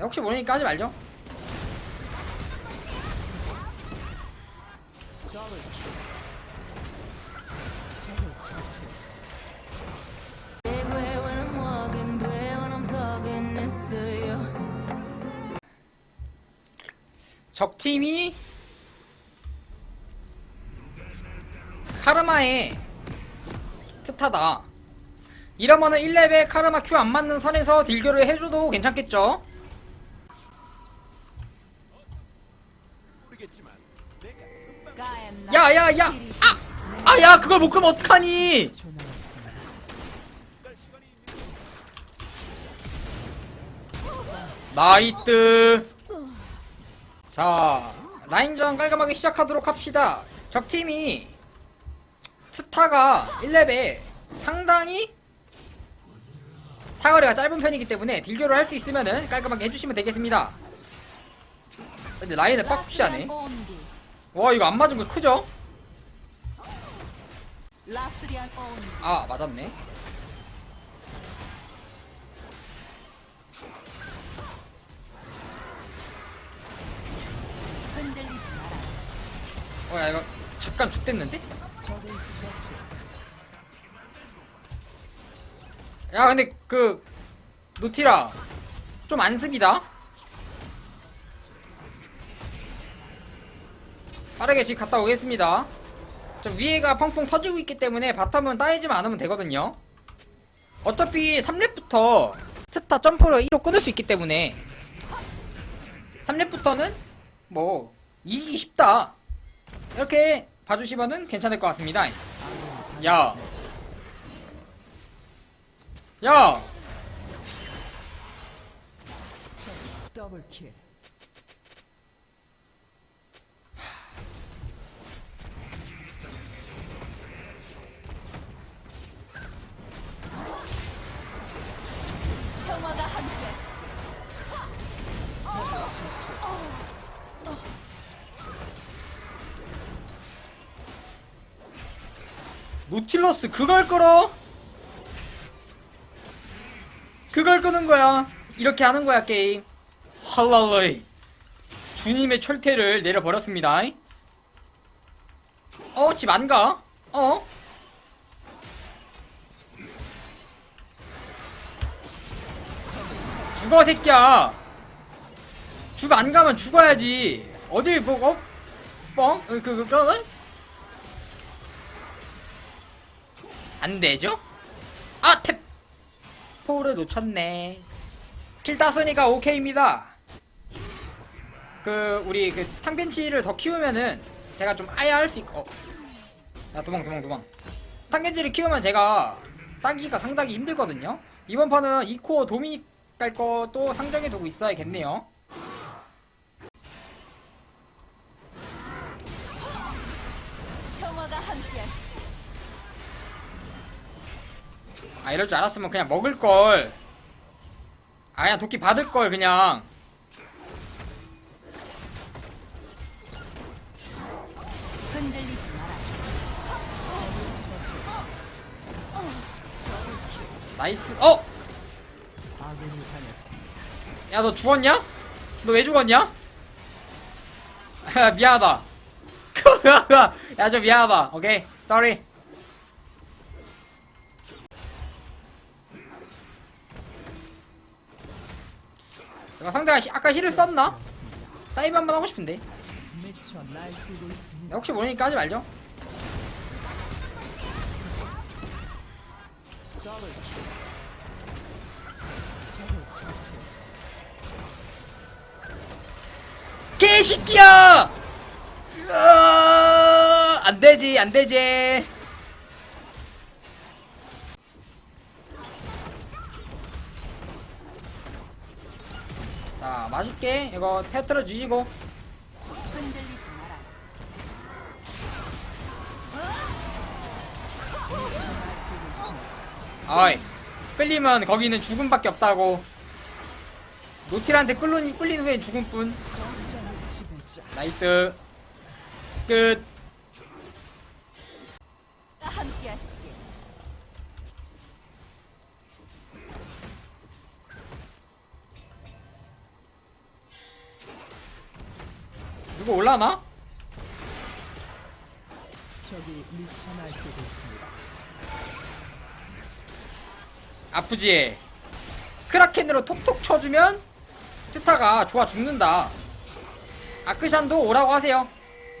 혹시 모르니까 하지 말죠. Big way when I'm walking, pray when I'm talking next to you. 적 팀이 카르마의 트타다. 이러면은 1렙에 카르마 Q 안 맞는 선에서 딜교를 해줘도 괜찮겠죠? 야, 야, 야! 아! 아, 야, 그걸 못 끄면 어떡하니! 나이트! 자, 라인전 깔끔하게 시작하도록 합시다. 적팀이 스타가 1렙에 상당히 사거리가 짧은 편이기 때문에 딜교를 할 수 있으면은 깔끔하게 해주시면 되겠습니다. 근데 라인을 빡 푸시하네. 와, 이거 안 맞은 거 크죠? 아, 맞았네. 흔들리지 마라. 어, 야, 이거 잠깐 좆됐는데? 야, 근데 그 노티라 좀 안습이다. 빠르게 집 갔다 오겠습니다. 저 위에가 펑펑 터지고 있기 때문에 바텀은 따이지만 않으면 되거든요. 어차피 3렙부터 스타 점프를 1로 끊을 수 있기 때문에 3렙부터는 뭐 이기기 쉽다. 이렇게 봐주시면은 괜찮을 것 같습니다. 야. 야! 더블킬 노틸러스 그걸 끌어? 그걸 끄는 거야. 이렇게 하는 거야, 게임. 할랄레이. 주님의 철퇴를 내려버렸습니다. 어, 집 안 가? 어? 죽어, 새끼야. 죽안 가면 죽어야지. 어딜 뭐, 어? 뻥? 그, 그, 그, 어? 안 되죠? 아, 탭! 포를 놓쳤네. 킬 따스니까 오케이입니다. 그, 우리 그 탕벤치를 더 키우면은 제가 좀 아예 할 수 있고, 어. 야, 도망, 도망, 도망. 탕벤치를 키우면 제가 따기가 상당히 힘들거든요? 이번 판은 이코어 도미닉 갈 것도 상정해 두고 있어야겠네요. 평화가 함께. 아, 이럴 줄 알았으면 그냥 먹을 걸. 아, 그냥 도끼 받을 걸, 그냥. 흔들리지 마라. 나이스. 어! 야, 너 죽었냐? 너 왜 죽었냐? 야, 미안하다. 야, 좀 미안하다. 오케이. sorry. 내가 상대가 히- 아까 힐을 썼나? 다이브 한 번 하고 싶은데. 혹시 모르니까 하지 말죠. 개새끼야! 안 되지, 안 되지. 자, 맛있게 이거 테트려 주시고. 어이, 끌리면 거기는 죽음밖에 없다고. 노틸한테 끌린, 끌린 후엔 죽음뿐. 나이트. 끝. 이거 올라나? 적이 미쳐 날뛰고 있습니다. 아프지? 크라켄으로 톡톡 쳐주면 트타가 좋아 죽는다 아크샨도 오라고 하세요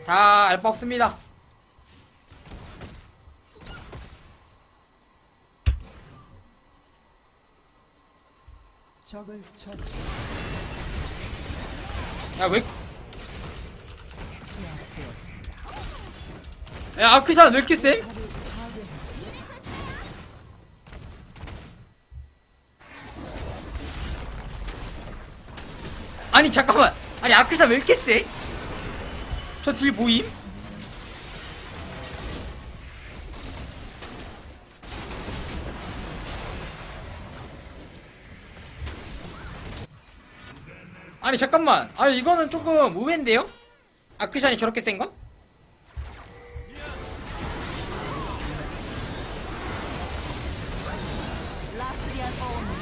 다 알바 없습니다 적을 처치 야왜 야 아크샨 왜 이렇게 세? 파괴했습니다. 아니 잠깐만 아니 아크샨 왜 이렇게 세? 저딜 보임? 아니 잠깐만 아니 이거는 조금 의외인데요? 아크샨이 저렇게 센 건?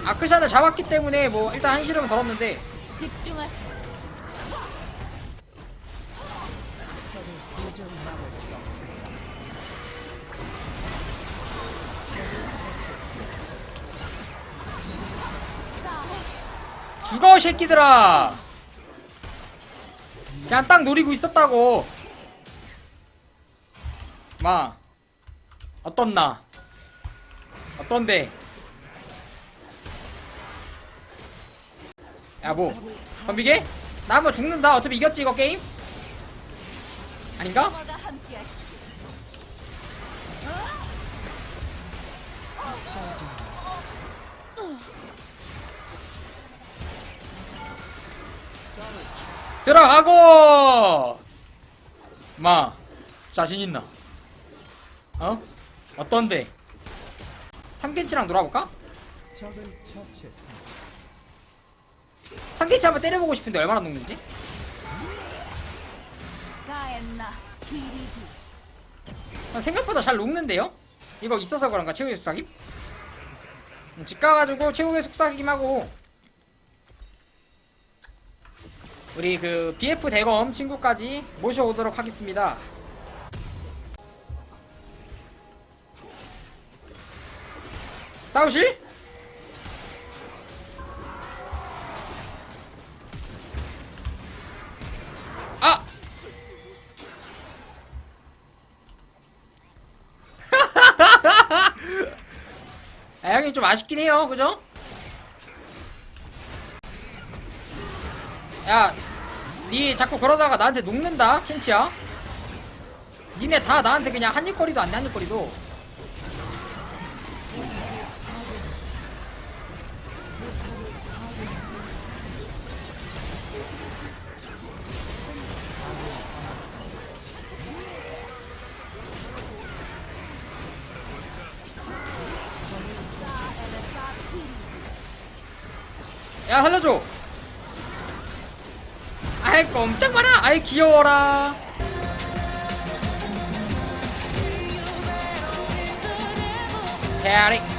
아크샨을 잡았기 때문에 뭐 일단 덜었는데. 막을 수 없습니다. 죽어 새끼들아. 그냥 딱 노리고 있었다고. 마 어떻나? 어떤데 야뭐 덤비게? 나 한번 죽는다 어차피 이겼지 이거 게임? 아닌가? 들어가고 마 자신 있나? 어? 어떤데? 탐켄치랑 놀아볼까? 적을 처치했습니다. 탐켄치 한번 때려보고 싶은데 얼마나 녹는지? 아, 생각보다 잘 녹는데요? 이거 있어서 그런가 최후의 속삭임? 음, 집 가가지고 최후의 속삭임 하고 우리 그 BF 대검 친구까지 모셔오도록 하겠습니다 싸우실? 아, 형님 좀 아쉽긴 해요, 그죠? 야, 니 자꾸 그러다가 나한테 녹는다, 켄치야. 니네 다 나한테 그냥 한입거리도 안 돼, 한입거리도. 야, 살려줘! 아이, 꼼짝 마라! 아이, 귀여워라! 캐리!